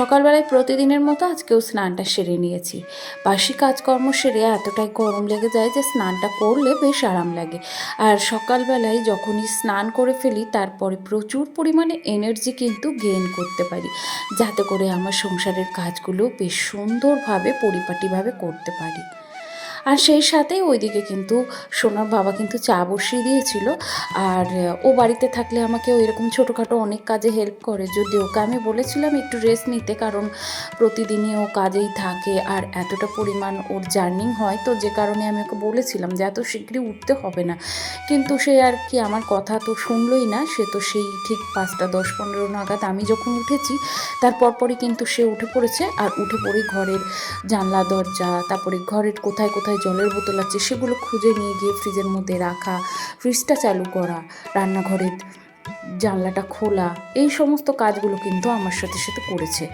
সকালবেলায় প্রতিদিনের মতো আজকেও স্নানটা সেরে নিয়েছি। বাসি কাজকর্ম সেরে এতটাই গরম লেগে যায় যে স্নানটা করলে বেশ আরাম লাগে। আর সকালবেলায় যখনই স্নান করে ফেলি, তারপরে প্রচুর পরিমাণে এনার্জি কিন্তু গেইন করতে পারি। যাতে করে আমার সংসারের কাজগুলো বেশ সুন্দরভাবে, পরিপাটিভাবে করতে পারি। আর সেই সাথে ওইদিকে কিন্তু সোনার বাবা কিন্তু চা বসিয়ে দিয়েছিল। আর ও বাড়িতে থাকলে আমাকে ওই রকম ছোটোখাটো অনেক কাজে হেল্প করে। যদি ওকে আমি বলেছিলাম একটু রেস্ট নিতে, কারণ প্রতিদিনই ও কাজেই থাকে আর এতটা পরিমাণ ওর জার্নিং হয়, তো যে কারণে আমি ওকে বলেছিলাম যে এত শীঘ্রই উঠতে হবে না। কিন্তু সে আর কি আমার কথা তো শুনলই না, সে তো সেই ঠিক পাঁচটা, দশ, পনেরো নাগাদ আমি যখন উঠেছি, তার পরপরই কিন্তু সে উঠে পড়েছে। আর উঠে পড়েই ঘরের জানলা, দরজা, তারপরে ঘরের কোথায় কোথায় জলের বোতল আছে, সেগুলো খুঁজে নিয়ে গিয়ে ফ্রিজের মধ্যে রাখা, ফ্রিজটা চালু করা, রান্নাঘরের জানলাটা খোলা, এই সমস্ত কাজগুলো কিন্তু আমার সাথে সাথে করেছে।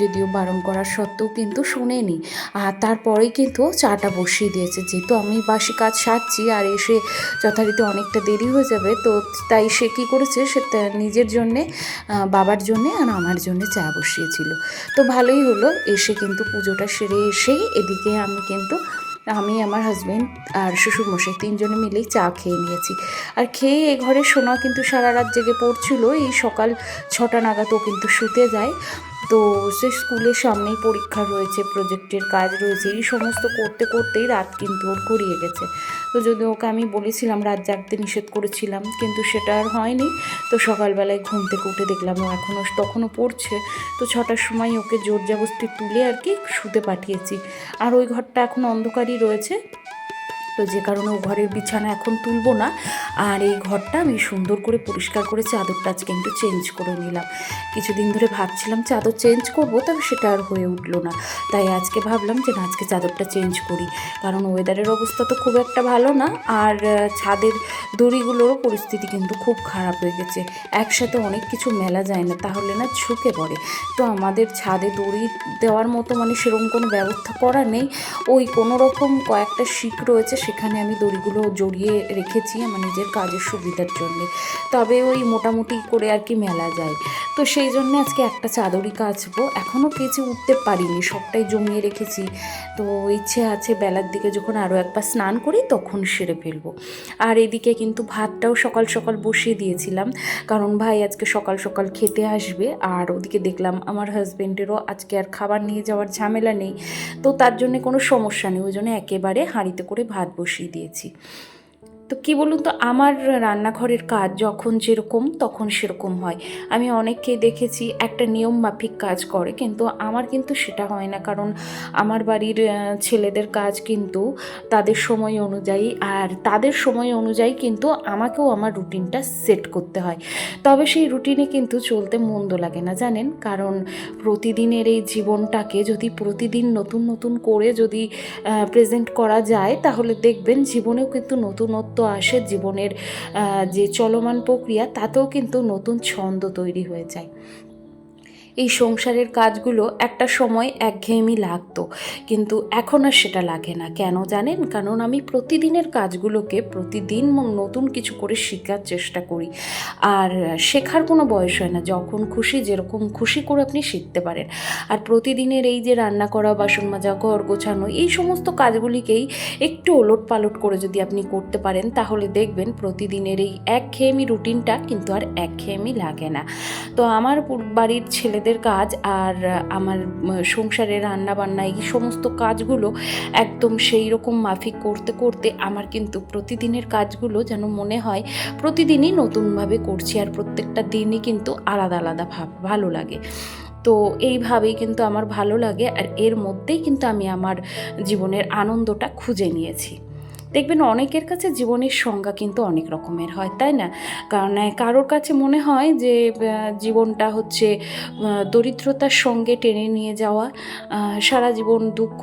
যদিও বারণ করার সত্ত্বেও কিন্তু শোনেনি। আর তারপরেই কিন্তু চাটা বসিয়ে দিয়েছে। যেহেতু আমি বাসি কাজ সারছি আর এসে যথারীতি অনেকটা দেরি হয়ে যাবে, তো তাই সে কী করেছে, সে নিজের জন্যে বাবার জন্যে আর আমার জন্যে চা বসিয়েছিল। তো ভালোই হলো, এসে কিন্তু পুজোটা সেরে এসেই এদিকে আমি কিন্তু আমি, আমার হাজব্যান্ড আর শ্বশুরমশাই তিনজনে মিলেই চা খেয়ে নিয়েছি। আর খেয়ে এ ঘরে সোনা কিন্তু সারা রাত জেগে পড়ছিল। এই সকাল ছটা নাগাদও কিন্তু শুতে যায়। তো সে স্কুলের সামনেই পরীক্ষা রয়েছে প্রজেক্টের কাজ রয়েছে, এই সমস্ত করতে করতেই রাত কিন্তু ওর গড়িয়ে গেছে। তো যদি ওকে আমি বলেছিলাম, রাত জাগতে নিষেধ করেছিলাম, কিন্তু সেটা আর হয়নি। তো সকালবেলায় ঘুম থেকে উঠে দেখলাম ও এখনও তখনও পড়ছে। তো ছটার সময় ওকে জোর জবস্তি তুলে আর কি শুতে পাঠিয়েছি। আর ওই ঘরটা এখন অন্ধকারই রয়েছে। তো যে কারণে ও ঘরের বিছানা এখন তুলবো না। আর এই ঘরটা আমি সুন্দর করে পরিষ্কার করে চাদরটা আজকে একটু চেঞ্জ করে নিলাম। কিছুদিন ধরে ভাবছিলাম চাদর চেঞ্জ করব, তবে সেটা আর হয়ে উঠল না। তাই আজকে ভাবলাম যে না, আজকে চাদরটা চেঞ্জ করি। কারণ ওয়েদারের অবস্থা তো খুব একটা ভালো না, আর ছাদের দড়িগুলোরও পরিস্থিতি কিন্তু খুব খারাপ হয়ে গেছে। একসাথে অনেক কিছু মেলা যায় না, তাহলে না ঝুঁকে পড়ে। তো আমাদের ছাদে দড়ি দেওয়ার মতো মানে সেরকম কোনো ব্যবস্থা করা নেই। ওই কোনো রকম কয়েকটা শিক রয়েছে সেখানে আমি দড়িগুলো জড়িয়ে রেখেছি আমার নিজের কাজের সুবিধার জন্যে। তবে ওই মোটামুটি করে আর কি মেলা যায়। তো সেই জন্য আজকে একটা চাদরই কাচবো। এখনও কেচে উঠতে পারিনি, সবটাই জমিয়ে রেখেছি। তো ইচ্ছে আছে বেলার দিকে যখন আরও একবার স্নান করি তখন সেরে ফেলব। আর এদিকে কিন্তু ভাতটাও সকাল সকাল বসিয়ে দিয়েছিলাম। কারণ ভাই আজকে সকাল সকাল খেতে আসবে। আর ওদিকে দেখলাম আমার হাজবেন্ডেরও আজকে আর খাবার নিয়ে যাওয়ার ঝামেলা নেই। তো তার জন্য কোনো সমস্যা নেই। ওই জন্য একেবারে হাঁড়িতে করে ভাত বসিয়ে দিয়েছি। তো কি বলুন তো, আমার রান্নাঘরের কাজ যখন যেরকম তখন সেরকম হয়। আমি অনেককেই দেখেছি একটা নিয়ম মাফিক কাজ করে, কিন্তু আমার কিন্তু সেটা হয় না। কারণ আমার বাড়ির ছেলেদের কাজ কিন্তু তাদের সময় অনুযায়ী, আর তাদের সময় অনুযায়ী কিন্তু আমাকেও আমার রুটিনটা সেট করতে হয়। তবে সেই রুটিনে কিন্তু চলতে মন্দ লাগে না, জানেন? কারণ প্রতিদিনের এই জীবনটাকে যদি প্রতিদিন নতুন নতুন করে যদি প্রেজেন্ট করা যায়, তাহলে দেখবেন জীবনেও কিন্তু নতুনত্ব আসে জীবনের যে চলমান প্রক্রিয়া তাতেও কিন্তু নতুন ছন্দ তৈরি হয়ে যায়। এই সংসারের কাজগুলো একটা সময় একঘেয়েমি লাগতো। কিন্তু এখন আর সেটা লাগে না। কেন জানেন? কারণ আমি প্রতিদিনের কাজগুলোকে প্রতিদিন নতুন কিছু করে শেখার চেষ্টা করি। আর শেখার কোনো বয়স হয় না। যখন খুশি, যেরকম খুশি করে আপনি শিখতে পারেন। আর প্রতিদিনের এই যে রান্না করা, বাসন মাজা, ঘর গোছানো, এই সমস্ত কাজগুলিকেই একটু ওলট পালট করে যদি আপনি করতে পারেন, তাহলে দেখবেন প্রতিদিনের এই একঘেয়েমি রুটিনটা কিন্তু আর একঘেয়েমি লাগে না। তো আমার বাড়ির ছেলেদের কাজ আর আমার সংসারে রান্না বান্না এই সমস্ত কাজগুলো একদম সেই রকম মাফিক করতে করতে আমার কিন্তু প্রতিদিনের কাজগুলো যেন মনে হয় প্রতিদিনই নতুনভাবে করছি আর প্রত্যেকটা দিনই কিন্তু আলাদা আলাদা ভাব, ভালো লাগে। তো এইভাবেই কিন্তু আমার ভালো লাগে আর এর মধ্যেই কিন্তু আমি আমার জীবনের আনন্দটা খুঁজে নিয়েছি। দেখবেন অনেকের কাছে জীবনের সংজ্ঞা কিন্তু অনেক রকমের হয়, তাই না? কারণ কারোর কাছে মনে হয় যে জীবনটা হচ্ছে দরিদ্রতার সঙ্গে টেনে নিয়ে যাওয়া সারা জীবন দুঃখ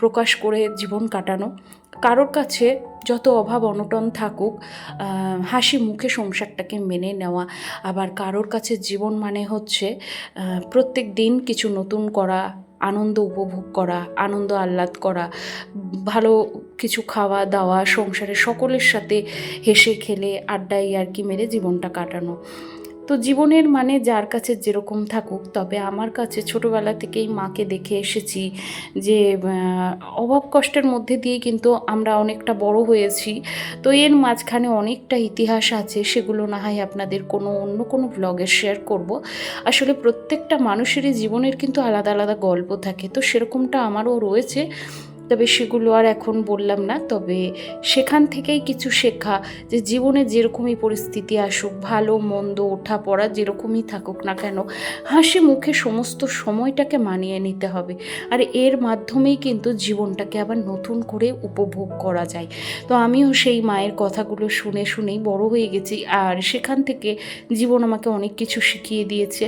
প্রকাশ করে জীবন কাটানো। কারোর কাছে যত অভাব অনটন থাকুক হাসি মুখে সংসারটাকে মেনে নেওয়া, আবার কারোর কাছে জীবন মানে হচ্ছে প্রত্যেক দিন কিছু নতুন করা আনন্দ উপভোগ করা, আনন্দ আহ্লাদ করা, ভালো কিছু খাওয়া দাওয়া, সংসারে সকলের সাথে হেসে খেলে, আড্ডায় আর কি মেরে জীবনটা কাটানো। তো জীবনের মানে যার কাছে যেরকম থাকুক, তবে আমার কাছে ছোটোবেলা থেকেই মাকে দেখে এসেছি যে অভাব কষ্টের মধ্যে দিয়ে কিন্তু আমরা অনেকটা বড় হয়েছি। তো এর মাঝখানে অনেকটা ইতিহাস আছে, সেগুলো না হয় আপনাদের কোনো অন্য কোনো ব্লগে শেয়ার করব। আসলে প্রত্যেকটা মানুষেরই জীবনের কিন্তু আলাদা আলাদা গল্প থাকে, তো সেরকমটা আমারও রয়েছে। তবে সেগুলো আর এখন বললাম না, তবে সেখান থেকেই কিছু শেখা যে জীবনে যেরকমই পরিস্থিতি আসুক, ভালো, মন্দ, ওঠা, পড়া যেরকমই থাকুক না কেন, হাসি মুখে সমস্ত সময়টাকে মানিয়ে নিতে হবে। আর এর মাধ্যমেই কিন্তু জীবনটাকে আবার নতুন করে উপভোগ করা যায়। তো আমিও সেই মায়ের কথাগুলো শুনে শুনেই বড় হয়ে গেছি, আর সেখান থেকে জীবন আমাকে অনেক কিছু শিখিয়ে দিয়েছে।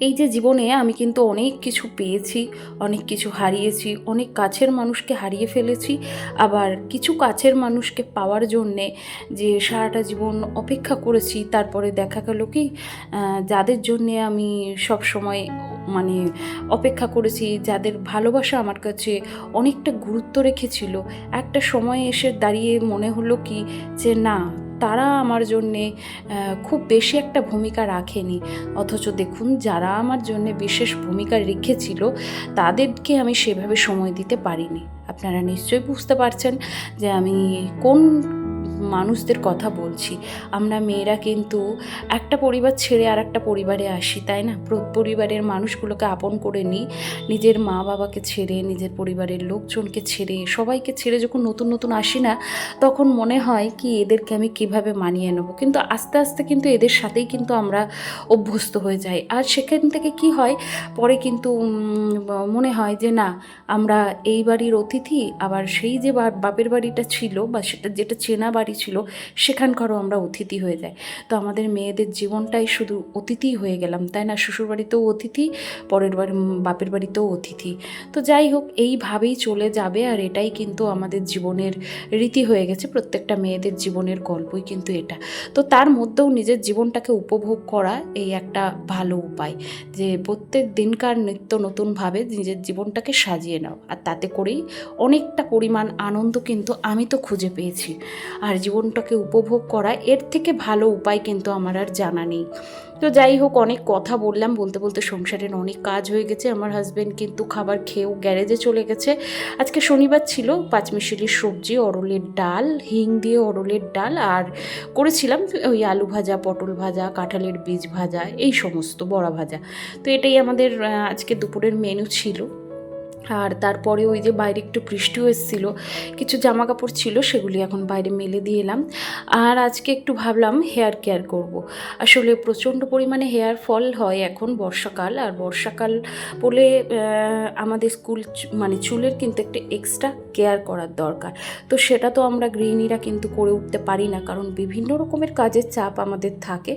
এই যে জীবনে আমি কিন্তু অনেক কিছু পেয়েছি, অনেক কিছু হারিয়েছি, অনেক কাছের মানুষকে হারিয়ে ফেলেছি। আবার কিছু কাছের মানুষকে পাওয়ার জন্যে যে সারাটা জীবন অপেক্ষা করেছি, তারপরে দেখা গেল কি যাদের জন্যে আমি সব সময় মানে অপেক্ষা করেছি, যাদের ভালোবাসা আমার কাছে অনেকটা গুরুত্ব রেখেছিল। একটা সময় এসে দাঁড়িয়ে মনে হলো কি যে না তারা আমার জন্যে খুব বেশি একটা ভূমিকা রাখেনি। অথচ দেখুন, যারা আমার জন্যে বিশেষ ভূমিকা রেখেছিল, তাদেরকে আমি সেভাবে সময় দিতে পারিনি। আপনারা নিশ্চয়ই বুঝতে পারছেন যে আমি কোন মানুষদের কথা বলছি। আমরা মেয়েরা কিন্তু একটা পরিবার ছেড়ে আর একটা পরিবারে আসি, তাই না? পরিবারের মানুষগুলোকে আপন করে নিই। নিজের মা বাবাকে ছেড়ে, নিজের পরিবারের লোকজনকে ছেড়ে, সবাইকে ছেড়ে যখন নতুন নতুন আসি না, তখন মনে হয় কি এদেরকে আমি কীভাবে মানিয়ে নেব? কিন্তু আস্তে আস্তে কিন্তু এদের সাথেই কিন্তু আমরা অভ্যস্ত হয়ে যাই। আর সেখান থেকে কি হয়, পরে কিন্তু মনে হয় যে না, আমরা এই বাড়ির অতিথি, আবার সেই যে বাপের বাড়িটা ছিল বা সেটা যেটা চেনা বাড়ি ছিল, সেখানকারও আমরা অতিথি হয়ে যাই। তো আমাদের মেয়েদের জীবনটাই শুধু অতিথি হয়ে গেলাম, তাই না? শ্বশুর বাড়িতেও অতিথি, পরের বাড়ি বাপের বাড়িতেও অতিথি। তো যাই হোক, এইভাবেই চলে যাবে আর এটাই কিন্তু আমাদের জীবনের রীতি হয়ে গেছে, প্রত্যেকটা মেয়েদের জীবনের গল্পই কিন্তু এটা। তো তার মধ্যেও নিজের জীবনটাকে উপভোগ করা এই একটা ভালো উপায়, যে প্রত্যেক দিনকার নিত্য নতুনভাবে নিজের জীবনটাকে সাজিয়ে নাও। আর তাতে করেই অনেকটা পরিমাণ আনন্দ কিন্তু আমি তো খুঁজে পেয়েছি। আর জীবনটাকে উপভোগ করা, এর থেকে ভালো উপায় কিন্তু আমার আর জানা নেই। তো যাই হোক, অনেক কথা বললাম, বলতে বলতে সংসারের অনেক কাজ হয়ে গেছে। আমার হাজব্যান্ড কিন্তু খাবার খেয়েও গ্যারেজে চলে গেছে। আজকে শনিবার ছিল, পাঁচমিশালি সবজি, অরলের ডাল, হিং দিয়ে অরলের ডাল, আর করেছিলাম ওই আলু ভাজা, পটল ভাজা, কাঁঠালের বীজ ভাজা, এই সমস্ত বড়া ভাজা। তো এটাই আমাদের আজকে দুপুরের মেনু ছিল। আর তারপরে ওই যে বাইরে একটু বৃষ্টিও এসেছিল, কিছু জামা কাপড় ছিল সেগুলি এখন বাইরে মেলে দিয়ে এলাম। আর আজকে একটু ভাবলাম হেয়ার কেয়ার করব। আসলে প্রচণ্ড পরিমাণে হেয়ার ফল হয় এখন বর্ষাকাল, আর বর্ষাকাল বলে আমাদের স্কুল মানে চুলের কিন্তু একটা এক্সট্রা কেয়ার করার দরকার। তো সেটা তো আমরা গৃহিণীরা কিন্তু করে উঠতে পারি না, কারণ বিভিন্ন রকমের কাজের চাপ আমাদের থাকে।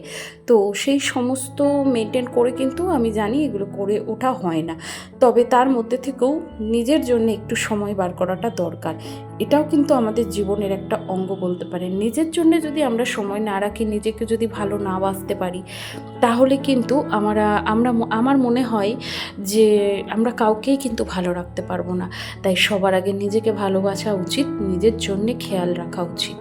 তো সেই সমস্ত মেনটেন করে কিন্তু আমি জানি এগুলো করে ওঠা হয় না। তবে তার মধ্যে থেকেও নিজের জন্য একটু সময় বার করাটা দরকার। এটাও কিন্তু আমাদের জীবনের একটা অঙ্গ বলতে পারেন নিজের জন্য যদি আমরা সময় না রাখি, নিজেকে যদি ভালো না বাঁচতে পারি, তাহলে কিন্তু আমরা আমরা আমার মনে হয় যে আমরা কাউকেই কিন্তু ভালো রাখতে পারব না। তাই সবার আগে নিজেকে ভালোবাসা উচিত, নিজের জন্যে খেয়াল রাখা উচিত।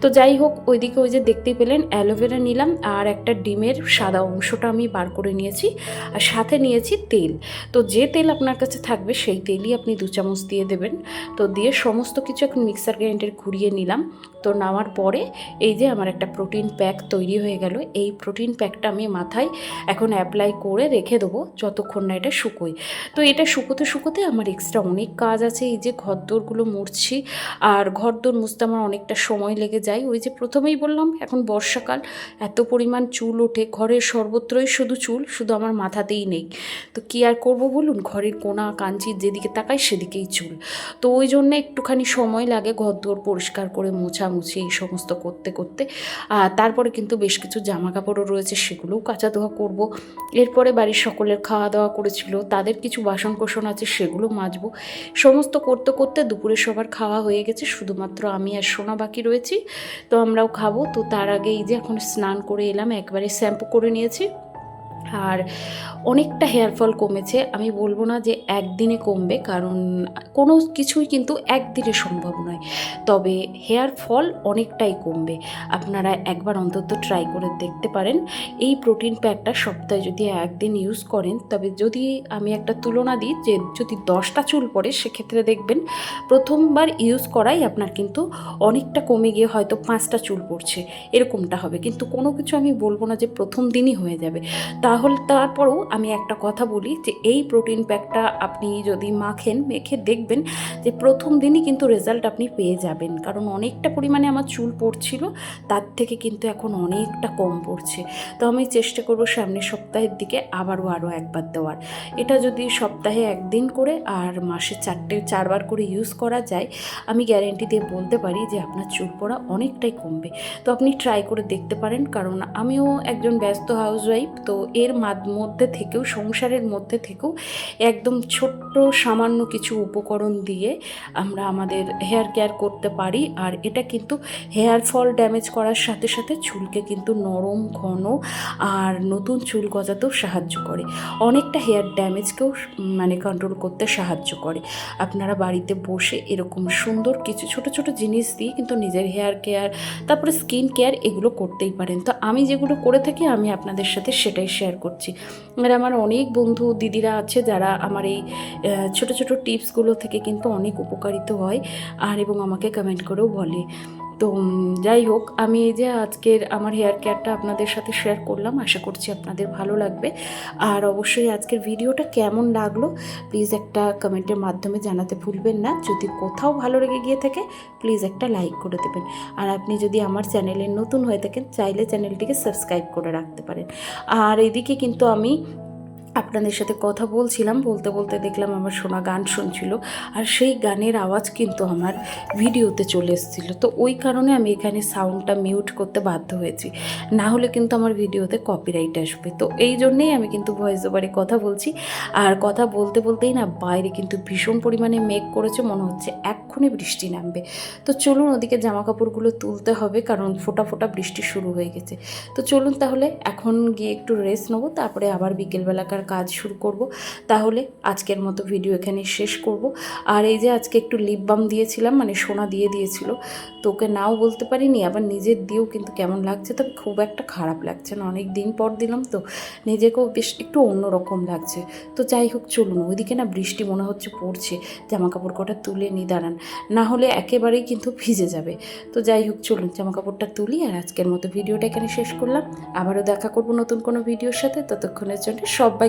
তো যাই হোক, ওইদিকে ওই যে দেখতেই পেলেন অ্যালোভেরা নিলাম আর একটা ডিমের সাদা অংশটা আমি বার করে নিয়েছি আর সাথে নিয়েছি তেল। তো যে তেল আপনার কাছে থাকবে, সেই তেলই আপনি দু চামচ দিয়ে দেবেন। তো দিয়ে সমস্ত কিছু এখন মিক্সার গ্রাইন্ডার ঘুরিয়ে নিলাম। তো নেওয়ার পরে এই যে আমার একটা প্রোটিন প্যাক তৈরি হয়ে গেল। এই প্রোটিন প্যাকটা আমি মাথায় এখন অ্যাপ্লাই করে রেখে দেবো যতক্ষণ না এটা শুকোয়। তো এটা শুকোতে শুকোতে আমার এক্সট্রা অনেক কাজ আছে। এই যে ঘরদোরগুলো মুড়ছি আর ঘরদোর মুছতে আমার অনেকটা সময় লেগে যায়। ওই যে প্রথমেই বললাম, এখন বর্ষাকাল, এত পরিমাণ চুল ওঠে। ঘরের সর্বত্রই শুধু চুল, শুধু আমার মাথাতেই নেই। তো কী আর করব বলুন? ঘরের কোনা কাঞ্চির যেদিকে তাকাই সেদিকেই চুল। তো ওই জন্য একটুখানি সময় লাগে ঘরদোর পরিষ্কার করে মোছামুছি এই সমস্ত করতে করতে। তারপরে কিন্তু বেশ কিছু জামা কাপড়ও রয়েছে, সেগুলোও কাচা ধোয়া করব। এরপরে বাড়ির সকলের খাওয়া দাওয়া করেছিল, তাদের কিছু বাসন কোসন আছে সেগুলো মাজবো। সমস্ত করতে করতে দুপুরে সবার খাওয়া হয়ে গেছে, শুধুমাত্র আমি আর সোনা বাকি রয়েছি, তো আমরাও খাব। তো তার আগে এই যে এখন স্নান করে এলাম, একবারে শ্যাম্পু করে নিয়েছি। আর অনেকটা হেয়ার ফল কমেছে। আমি বলব না যে একদিনে কমবে, কারণ কোনো কিছুই কিন্তু একদিনে সম্ভব নয়। তবে হেয়ার ফল অনেকটাই কমবে। আপনারা একবার অন্তত ট্রাই করে দেখতে পারেন। এই প্রোটিন প্যাকটা সপ্তাহে যদি একদিন ইউজ করেন, তবে যদি আমি একটা তুলনা দিই যে যদি দশটা চুল পড়ে, সেক্ষেত্রে দেখবেন প্রথমবার ইউজ করাই আপনার কিন্তু অনেকটা কমে গিয়ে হয়তো পাঁচটা চুল পড়ছে। এরকমটা হবে। কিন্তু কোনো কিছু আমি বলব না যে প্রথম দিনই হয়ে যাবে। তাহলে তারপরেও আমি একটা কথা বলি যে এই প্রোটিন প্যাকটা আপনি যদি মাখেন, মেখে দেখবেন যে প্রথম দিনই কিন্তু রেজাল্ট আপনি পেয়ে যাবেন। কারণ অনেকটা পরিমাণে আমার চুল পড়ছিল, তার থেকে কিন্তু এখন অনেকটা কম পড়ছে। তো আমি চেষ্টা করব সামনের সপ্তাহের দিকে আবারও আরও একবার দেওয়ার। এটা যদি সপ্তাহে একদিন করে আর মাসে চারটে, চারবার করে ইউজ করা যায়, আমি গ্যারেন্টি দিয়ে বলতে পারি যে আপনার চুল পড়া অনেকটাই কমবে। তো আপনি ট্রাই করে দেখতে পারেন, কারণ আমিও একজন ব্যস্ত হাউসওয়াইফ তো এর মাদ- মধ্যে থেকেও, সংসারের মধ্যে থেকেও একদম ছোট্ট, সামান্য কিছু উপকরণ দিয়ে আমরা আমাদের হেয়ার কেয়ার করতে পারি। আর এটা কিন্তু হেয়ার ফল ড্যামেজ করার সাথে সাথে চুলকে কিন্তু নরম, ঘন আর নতুন চুল গজাতেও সাহায্য করে। অনেকটা হেয়ার ড্যামেজকেও মানে কন্ট্রোল করতে সাহায্য করে। আপনারা বাড়িতে বসে এরকম সুন্দর কিছু ছোট ছোট জিনিস দিয়ে কিন্তু নিজের হেয়ার কেয়ার তারপরে স্কিন কেয়ার এগুলো করতেই পারেন। তো আমি যেগুলো করে থাকি, আমি আপনাদের সাথে সেটাই শেয়ার করছি। আর আমার অনেক বন্ধু দিদিরা আছে যারা আমার এই ছোটো ছোট টিপসগুলো থেকে কিন্তু অনেক উপকারিত হয়। আর এবং আমাকে কমেন্ট করেও বলে। তো যাই হোক, আমি এই যে আজকের আমার হেয়ার কেয়ারটা আপনাদের সাথে শেয়ার করলাম, আশা করছি আপনাদের ভালো লাগবে। আর অবশ্যই আজকের ভিডিওটা কেমন লাগল প্লিজ একটা কমেন্টের মাধ্যমে জানাতে ভুলবেন না। যদি কোথাও ভালো লেগে গিয়ে থাকে প্লিজ একটা লাইক করে দেবেন। আর আপনি যদি আমার চ্যানেলে নতুন হয়ে থাকেন, চাইলে চ্যানেলটিকে সাবস্ক্রাইব করে রাখতে পারেন। আর এদিকে কিন্তু আমি আপনাদের সাথে কথা বলছিলাম, বলতে বলতে দেখলাম আমার শোনা গান শুনছিল আর সেই গানের আওয়াজ কিন্তু আমার ভিডিওতে চলে এসেছিল। তো ওই কারণে আমি এখানে সাউন্ডটা মিউট করতে বাধ্য হয়েছি। না হলে কিন্তু আমার ভিডিওতে কপিরাইট আসবে। তো এই জন্যেই আমি কিন্তু ভয়েস ওভারে কথা বলছি। আর কথা বলতে বলতেই না বাইরে কিন্তু ভীষণ পরিমাণে মেঘ করেছে, মনে হচ্ছে এক্ষুনি বৃষ্টি নামবে। তো চলুন ওদিকে জামা কাপড়গুলো তুলতে হবে, কারণ ফোটা ফোটা বৃষ্টি শুরু হয়ে গেছে। তো চলুন তাহলে এখন গিয়ে একটু রেস্ট নেব, তারপরে আবার বিকেলবেলাকার কাজ শুরু করব। তাহলে আজকের মতো ভিডিও এখানে শেষ করব। আর এই যে আজকে একটু লিপ বাম দিয়েছিলাম মানে সোনা দিয়ে দিয়েছিল তোকে নাও বলতে পারিনি, আবার নিজের দিয়েও কিন্তু কেমন লাগছে, তবে খুব একটা খারাপ লাগছে না, অনেক দিন পর দিলাম তো, নিজেকেও বেশ একটু অন্যরকম লাগছে। তো যাই হোক, চলুন, ওইদিকে না বৃষ্টি মনে হচ্ছে পড়ছে জামা কাপড় কটা তুলে নিয়ে দাঁড়ান, না হলে একেবারেই কিন্তু ভিজে যাবে। তো যাই হোক, চলুন জামা কাপড়টা তুলি, আর আজকের মতো ভিডিওটা এখানে শেষ করলাম। আবারও দেখা করব নতুন কোনো ভিডিওর সাথে, ততক্ষণের জন্য সবাই